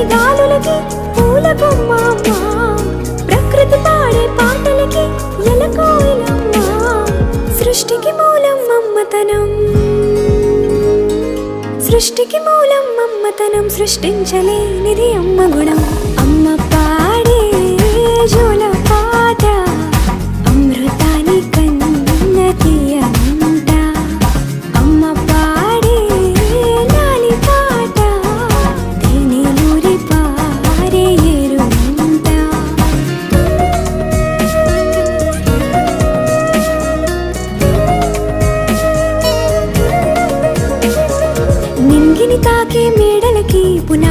చల్లని గాలులకి పూల బొమ్మ ప్రకృతి పాడే పాటలకి ఎలకోయిలమ్మా. సృష్టికి మూలం మమ్మతనం సృష్టికి మూలం మమ్మతనం సృష్టించలేనిది అమ్మ గుణం. నింగిని తాకే మేడలకి పునా